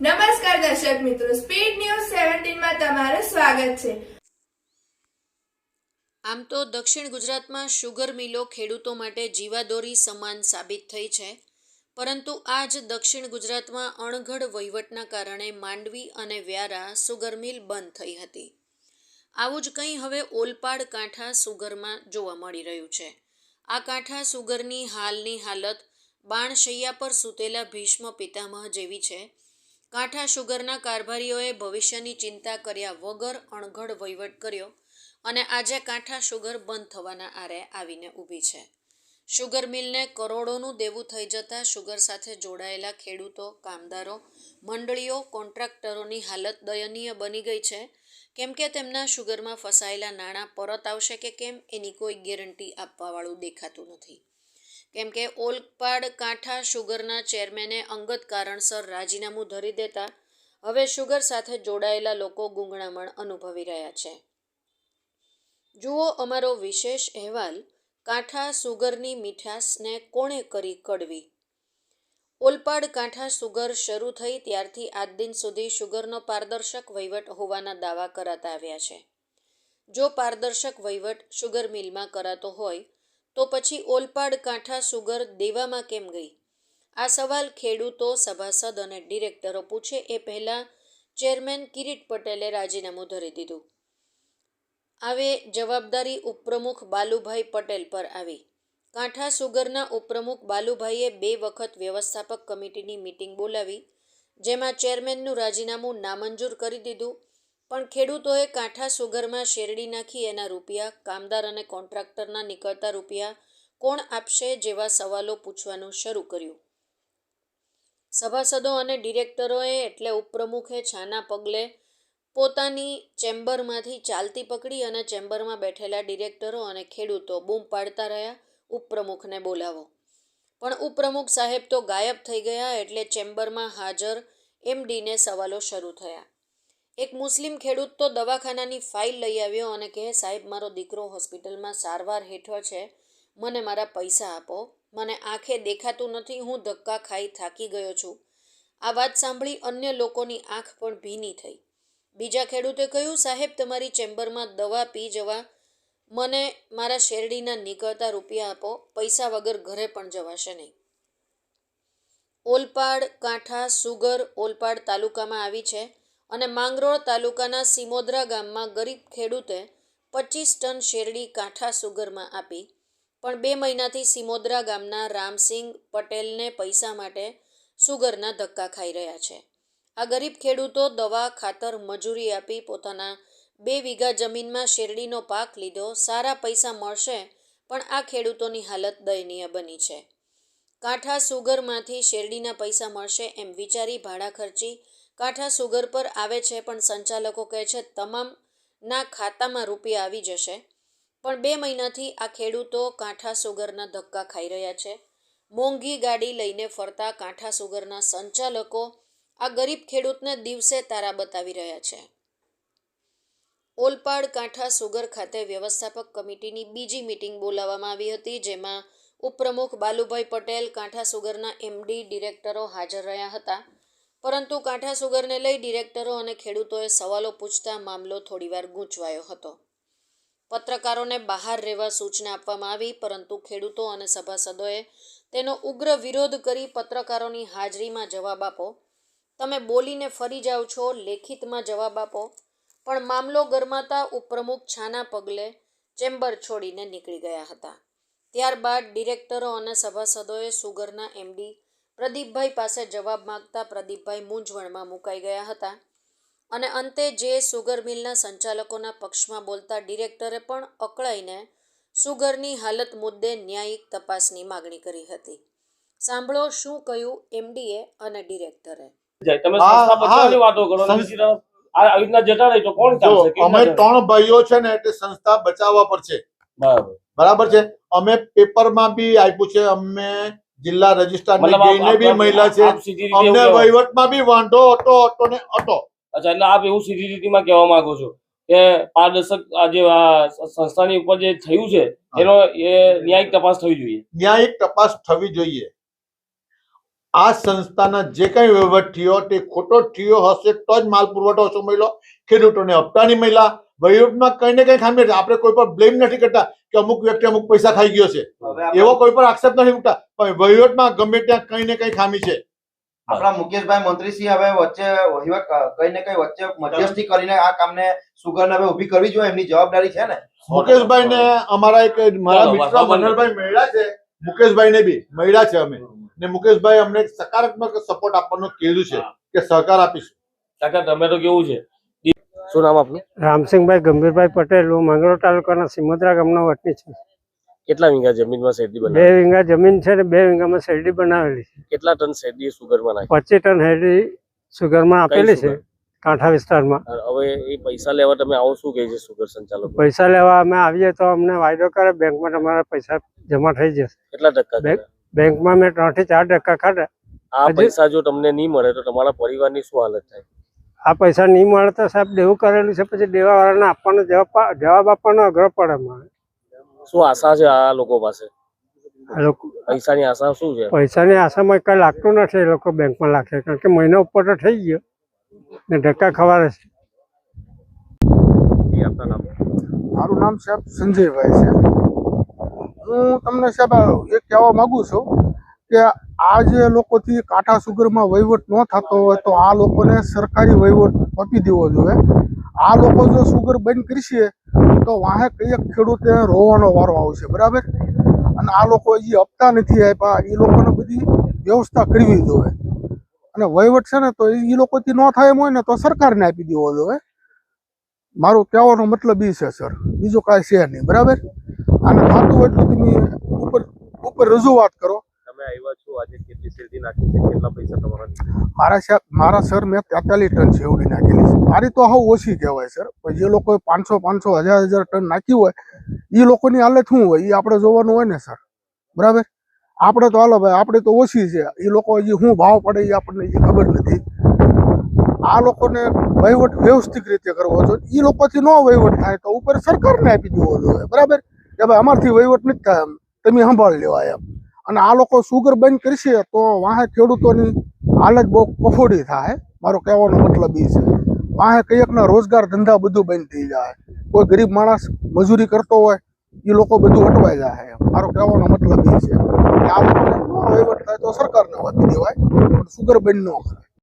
નમસ્કાર દર્શક મિત્રો સ્પીડ ન્યૂઝ સેવન્ટીનમાં તમારું સ્વાગત છે. આમ તો દક્ષિણ ગુજરાતમાં શુગર મિલો ખેડૂતો માટે જીવાદોરી સમાન સાબિત થઈ છે. પરંતુ આજ દક્ષિણ ગુજરાતમાં અણઘડ વહીવટના કારણે માંડવી અને વ્યારા સુગર મિલ બંધ થઈ હતી. આવું જ કંઈ હવે ઓલપાડ કાંઠા સુગરમાં જોવા મળી રહ્યું છે. આ કાંઠા સુગરની હાલની હાલત બાણશૈયા પર સૂતેલા ભીષ્મ પિતામહ જેવી છે. કાંઠા શુગરના કારભારીઓએ ભવિષ્યની ચિંતા કર્યા વગર અણઘડ વહીવટ કર્યો અને આજે કાંઠા શુગર બંધ થવાના આરે આવીને ઊભી છે. શુગર મિલને કરોડોનું દેવું થઈ જતાં શુગર સાથે જોડાયેલા ખેડૂતો, કામદારો, મંડળીઓ, કોન્ટ્રાક્ટરોની હાલત દયનીય બની ગઈ છે. કેમ કે તેમના શુગરમાં ફસાયેલા નાણાં પરત આવશે કે કેમ એની કોઈ ગેરંટી આપવાવાળું દેખાતું નથી. કેમ કે ઓલપાડ કાંઠા શુગરના ચેરમેને અંગત કારણસર રાજીનામું ધરી દેતા હવે શુગર સાથે જોડાયેલા લોકો ગૂંગણામણ અનુભવી રહ્યા છે. જુઓ અમારો વિશેષ અહેવાલ, કાંઠા સુગરની મીઠાશને કોણે કરી કડવી? ઓલપાડ કાંઠા સુગર શરૂ થઈ ત્યારથી આજ દિન સુધી સુગરનો પારદર્શક વહીવટ હોવાના દાવા કરાતા આવ્યા છે. જો પારદર્શક વહીવટ સુગર મિલમાં કરાતો હોય તો પછી ઓલપાડ કાંઠા સુગર દેવામાં કેમ ગઈ? આ સવાલ ખેડૂતો, સભાસદ અને ડિરેક્ટરો પૂછે એ પહેલાં ચેરમેન કિરીટ પટેલે રાજીનામું ધરી દીધું. આવે જવાબદારી ઉપપ્રમુખ બાલુભાઈ પટેલ પર આવી. કાંઠા સુગરના ઉપપ્રમુખ બાલુભાઈએ બે વખત વ્યવસ્થાપક કમિટીની મિટિંગ બોલાવી, જેમાં ચેરમેનનું રાજીનામું નામંજૂર કરી દીધું પણ ખેડૂતોએ કાંઠા સુગરમાં શેરડી નાખી એના રૂપિયા, કામદાર અને કોન્ટ્રાક્ટરના નીકળતા રૂપિયા કોણ આપશે જેવા સવાલો પૂછવાનું શરૂ કર્યું. સભાસદો અને ડિરેક્ટરોએ એટલે ઉપપ્રમુખે છાના પગલે પોતાની ચેમ્બરમાંથી ચાલતી પકડી અને ચેમ્બરમાં બેઠેલા ડિરેક્ટરો અને ખેડૂતો બૂમ પાડતા રહ્યા. ઉપપ્રમુખને બોલાવો. પણ ઉપપ્રમુખ સાહેબ તો ગાયબ થઈ ગયા એટલે ચેમ્બરમાં હાજર એમડીને સવાલો શરૂ થયા. એક મુસ્લિમ ખેડૂત તો દવાખાનાની ફાઇલ લઈ આવ્યો અને કહે, સાહેબ, મારો દીકરો હોસ્પિટલમાં સારવાર હેઠળ છે. મને મારા પૈસા આપો. મને આંખે દેખાતું નથી. હું ધક્કા ખાઈ થાકી ગયો છું. આ વાત સાંભળી અન્ય લોકોની આંખ પણ ભીની થઈ. બીજા ખેડૂતે કહ્યું, સાહેબ, તમારી ચેમ્બરમાં દવા પી જવા. મને મારા શેરડીના નીકળતા રૂપિયા આપો. પૈસા વગર ઘરે પણ જવાશે નહીં. ઓલપાડ, કાંઠા, સુગર ઓલપાડ તાલુકામાં આવી છે. અને માંગરોળ તાલુકાના સિમોદરા ગામમાં ગરીબ ખેડૂતે પચીસ ટન શેરડી કાંઠા સુગરમાં આપી. પણ બે મહિનાથી સિમોદરા ગામના રામસિંગ પટેલને પૈસા માટે સુગરના ધક્કા ખાઈ રહ્યા છે. આ ગરીબ ખેડૂતો દવા, ખાતર, મજૂરી આપી પોતાના બે વીઘા જમીનમાં શેરડીનો પાક લીધો. સારા પૈસા મળશે, પણ આ ખેડૂતોની હાલત દયનીય બની છે. કાંઠા સુગરમાંથી શેરડીના પૈસા મળશે એમ વિચારી ભાડા ખર્ચી કાંઠા સુગર પર આવે છે પણ સંચાલકો કહે છે, તમામના ખાતામાં રૂપિયા આવી જશે. પણ બે મહિનાથી આ ખેડૂતો કાંઠા સુગરના ધક્કા ખાઈ રહ્યા છે. મોંઘી ગાડી લઈને ફરતા કાંઠા સુગરના સંચાલકો આ ગરીબ ખેડૂતને દિવસે તારા બતાવી રહ્યા છે. ઓલપાડ કાંઠા સુગર ખાતે વ્યવસ્થાપક કમિટીની બીજી મિટિંગ બોલાવવામાં આવી હતી, જેમાં ઉપપ્રમુખ બાલુભાઈ પટેલ, કાંઠા સુગરના એમડી ડિરેક્ટરો હાજર રહ્યા હતા. પરંતુ કાંઠા સુગરને લઈ ડિરેક્ટરો અને ખેડૂતોએ સવાલો પૂછતા મામલો થોડીવાર ગૂંચવાયો હતો. પત્રકારોને બહાર રહેવા સૂચના આપવામાં આવી, પરંતુ ખેડૂતો અને સભાસદોએ તેનો ઉગ્ર વિરોધ કરી પત્રકારોની હાજરીમાં જવાબ આપો. તમે બોલીને ફરી જાઓ છો, લેખિતમાં જવાબ આપો. પણ મામલો ગરમાતા ઉપપ્રમુખ છાના પગલે ચેમ્બર છોડીને નીકળી ગયા હતા. ત્યારબાદ ડિરેક્ટરો અને સભાસદોએ સુગરના એમડી પ્રદીપભાઈ પાસે જવાબ માગતા પ્રદીપભાઈ મૂંઝવણમાં મુકાઈ ગયા હતા. અને અંતે જે સુગર મિલના સંચાલકોના પક્ષમાં બોલતા ડિરેક્ટરે પણ અકળાઈને સુગરની હાલત મુદ્દે ન્યાયિક તપાસની માગણી કરી હતી. સાંભળો શું કહ્યું એમડીએ અને ડિરેક્ટરે. અમે ત્રણ ભાઈઓ છે ને એટલે સંસ્થા બચાવવા પર છે બરાબર. બરાબર છે? અમે પેપરમાં બી આપ્યું છે અમે જિલ્લા રજિસ્ટ્રાર જઈને બી મહિલા છે. અમને વહીવટમાં બી વાંધો હતો હતો ને હતો. અચ્છા એટલે આપ એવું સીધી રીતિમાં કહેવા માંગો છો કે પારદર્શક આજે સંસ્થાની ઉપર જે થયું છે એનો એ ન્યાયિક તપાસ થવી જોઈએ. ન્યાયિક તપાસ થવી જોઈએ. આ સંસ્થાના જે કઈ વહીવટ થયો તે ખોટો થયો હશે તો જ માલ પુરવઠો ઓછો મળ્યો. ખેડૂતોને હપ્તાની મળ્યા વહીવટમાં કઈ ને કઈ ખામી છે આપણે કોઈ પર બ્લેમ નથી કરતા કે અમુક વ્યક્તિ અમુક પૈસા ખાઈ ગયો છે. એવો કોઈ પર આક્ષેપ નથી મૂકતા પણ વહીવટમાં ગમે ત્યાં કઈ ને કઈ ખામી છે. આપણા મુકેશભાઈ મંત્રીશ્રી હવે વચ્ચે વહીવટ કઈ ને કઈ વચ્ચે મધ્યસ્થી કરીને આ કામને સુગર હવે ઊભી કરવી જોઈએ એમની જવાબદારી છે ને? મુકેશભાઈ ને અમારા એક મારા મિત્ર મનહરભાઈ મહિલા છે. મુકેશભાઈ ને બી મહિલા છે અમે. ને મુકેશભાઈ અમને સકારાત્મક સપોર્ટ આપવાનું કીધું છે કે સહકાર આપીશું. કાકા તમે તો કેવું છે? શું નામ આપનું? રામસિંહભાઈ ગંભીરભાઈ પટેલ હું માંગરોળ તાલુકાના સિમોદરા ગામનો વતની છું. કેટલા વિંગા જમીનમાં શેરડી બે વીઘા જમીન છે ને બે વીંગામાં શેરડી બનાવેલી છે. કેટલા ટન શેરડી સુગરમાં નાખી? પચીસ ટન શેરડી સુગરમાં આપેલી છે કાંઠા વિસ્તારમાં. હવે એ પૈસા લેવા તમે આવો શું કહે છે સુગર સંચાલક? પૈસા લેવા અમે આવીએ તો અમને વાયદો કરે બેંકમાં તમારા પૈસા જમા થઈ જશે. કેટલા ટકા? બેંકમાં મેં ત્રણથી ચાર ટકા ખાધા. આ પૈસા જો તમને નહીં મળે તો તમારા પરિવારની શું હાલત થાય? આ પૈસા નહીં મળે તો સાહેબ દેવું કરેલું છે પછી દેવાવાળાને આપવાનો જવાબ જવાબ આપવાનો અઘરો પડે મારે. શું આશા છે આ લોકો પાસે? આ લોકો પૈસાની આશા શું છે? પૈસાની આશામાં કઈ લાગતું નથી એ લોકો બેંકમાં લાગે કારણ કે મહિના ઉપર તો થઈ ગયો ને ધક્કા ખવારે છે. જી, આપના નામ? મારું નામ સાહેબ સંજયભાઈ છે. હું તમને સાહેબ એ કહેવા માગું છું કે આ જે લોકોથી કાંઠા સુગરમાં વહીવટ ન થતો હોય તો આ લોકોને સરકારી વહીવટ આપી દેવો જોઈએ. આ લોકો જો સુગર બંધ કરશે તો વાહે કઈ ખેડૂતે રોવાનો વારો આવશે, બરાબર? અને આ લોકો હજી હપ્તા નથી આપ્યા એ લોકોને બધી વ્યવસ્થા કરવી જોઈએ. અને વહીવટ છે ને તો એ લોકોથી ન થાય એમ હોય ને તો સરકારને આપી દેવો જોઈએ. મારો કહેવાનો મતલબ એ છે, સર. બીજું કાંઈ છે નહીં, બરાબર? આને થતું એટલું તમે ઉપર ઉપર રજૂઆત કરો. મારા સર મેં તેતાલીસ ટન શેવડી નાખેલી છે. મારી તો હવે ઓછી કહેવાય, સર. પણ જે લોકોએ પાંચસો પાંચસો, હજાર હજાર ટન નાખ્યું હોય એ લોકોની હાલત શું હોય? એ આપણે જોવાનું હોય ને, સર. બરાબર? આપણે તો હાલો ભાઈ, આપણે તો ઓછી છે. એ લોકો હજી શું ભાવ પડે એ આપણને હજી ખબર નથી. આ લોકોને વહીવટ વ્યવસ્થિત રીતે કરવો જોઈએ એ લોકોથી ન વહીવટ થાય તો ઉપર સરકારને આપી દેવો જોઈએ. બરાબર? કે ભાઈ, અમારથી વહીવટ નથી થાય તમે સંભાળી લેવાય એમ. અને આ લોકો સુગર બંધ કરશે તો વાહે ખેડૂતોની હાલત બહુ કફોડી થાય. મારો કહેવાનો મતલબ એ છે. વાહે કંઈકના રોજગાર ધંધા બધું બંધ થઈ જાય. કોઈ ગરીબ માણસ મજૂરી કરતો હોય એ લોકો બધું અટવાઈ જાય. મારો કહેવાનો મતલબ એ છે. કે આ લોકોને વહીવટ થાય તો સરકારને વધી દેવાય, પણ સુગર બંધ ન કરે